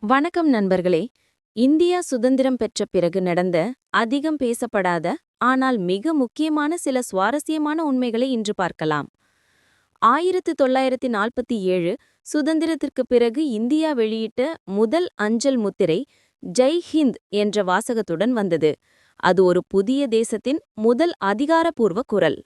வணக்கம் நண்பர்களே. இந்தியா சுதந்திரம் பெற்ற பிறகு நடந்த அதிகம் பேசப்படாத ஆனால் மிக முக்கியமான சில சுவாரஸ்யமான உண்மைகளை இன்று பார்க்கலாம். ஆயிரத்து தொள்ளாயிரத்தி நாற்பத்தி ஏழு சுதந்திரத்திற்குப் பிறகு இந்தியா வெளியிட்ட முதல் அஞ்சல் முத்திரை ஜெய் ஹிந்த் என்ற வாசகத்துடன் வந்தது. அது ஒரு புதிய தேசத்தின் முதல் அதிகாரப்பூர்வ குரல்.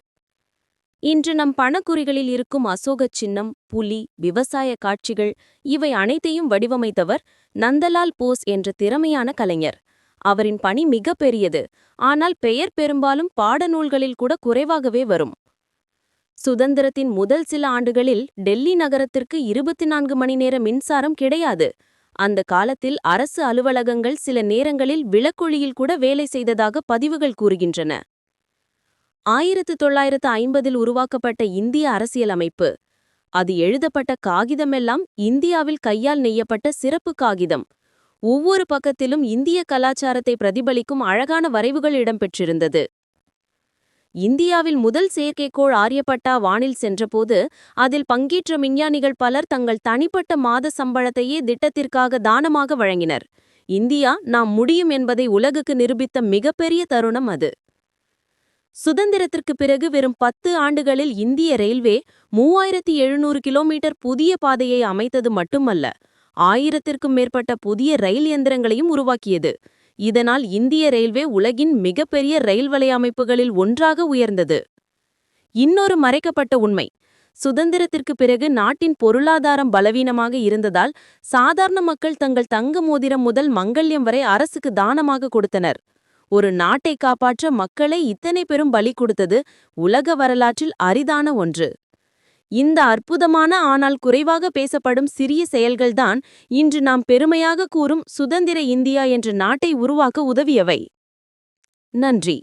இன்று நம் பணக்குறிகளில் இருக்கும் அசோகச் சின்னம் புலி விவசாய காட்சிகள் இவை அனைத்தையும் வடிவமைத்தவர் நந்தலால் போஸ் என்ற திறமையான கலைஞர். அவரின் பணி மிக பெரியது ஆனால் பெயர் பெரும்பாலும் பாடநூல்களில் கூட குறைவாகவே வரும். சுதந்திரத்தின் முதல் சில ஆண்டுகளில் டெல்லி நகரத்திற்கு இருபத்தி நான்கு மணி நேர மின்சாரம் கிடையாது. அந்த காலத்தில் அரசு அலுவலகங்கள் சில நேரங்களில் விளக்கொளியில் கூட வேலை செய்ததாக பதிவுகள் கூறுகின்றன. ஆயிரத்து தொள்ளாயிரத்து ஐம்பதில் உருவாக்கப்பட்ட இந்திய அரசியலமைப்பு. அது எழுதப்பட்ட காகிதமெல்லாம் இந்தியாவில் கையால் நெய்யப்பட்ட சிறப்பு காகிதம். ஒவ்வொரு பக்கத்திலும் இந்திய கலாச்சாரத்தை பிரதிபலிக்கும் அழகான வரைவுகள் இடம்பெற்றிருந்தது. இந்தியாவில் முதல் செயற்கைக்கோள் ஆரியப்பட்டா வானில் சென்றபோது அதில் பங்கேற்ற விஞ்ஞானிகள் பலர் தங்கள் தனிப்பட்ட மாத சம்பளத்தையே திட்டத்திற்காக தானமாக வழங்கினர். இந்தியா நாம் முடியும் என்பதை உலகுக்கு நிரூபித்த மிகப்பெரிய தருணம் அது. சுதந்திரத்திற்கு பிறகு வெறும் பத்து ஆண்டுகளில் இந்திய ரயில்வே மூவாயிரத்தி எழுநூறு கிலோமீட்டர் புதிய பாதையை அமைத்தது மட்டுமல்ல ஆயிரத்திற்கும் மேற்பட்ட புதிய ரயில் இயந்திரங்களையும் உருவாக்கியது. இதனால் இந்திய ரயில்வே உலகின் மிகப்பெரிய ரயில் வலையமைப்புகளில் ஒன்றாக உயர்ந்தது. இன்னொரு மறைக்கப்பட்ட உண்மை. சுதந்திரத்திற்கு பிறகு நாட்டின் பொருளாதாரம் பலவீனமாக இருந்ததால் சாதாரண மக்கள் தங்கள் தங்க மோதிரம் முதல் மங்கல்யம் வரை அரசுக்கு தானமாக கொடுத்தனர். ஒரு நாட்டை காப்பாற்ற மக்களை இத்தனை பெரும் பலி கொடுத்தது உலக வரலாற்றில் அரிதான ஒன்று. இந்த அற்புதமான ஆனால் குறைவாக பேசப்படும் சிறிய செயல்கள்தான் இன்று நாம் பெருமையாக கூறும் சுதந்திர இந்தியா என்ற நாட்டை உருவாக்க உதவியவை. நன்றி.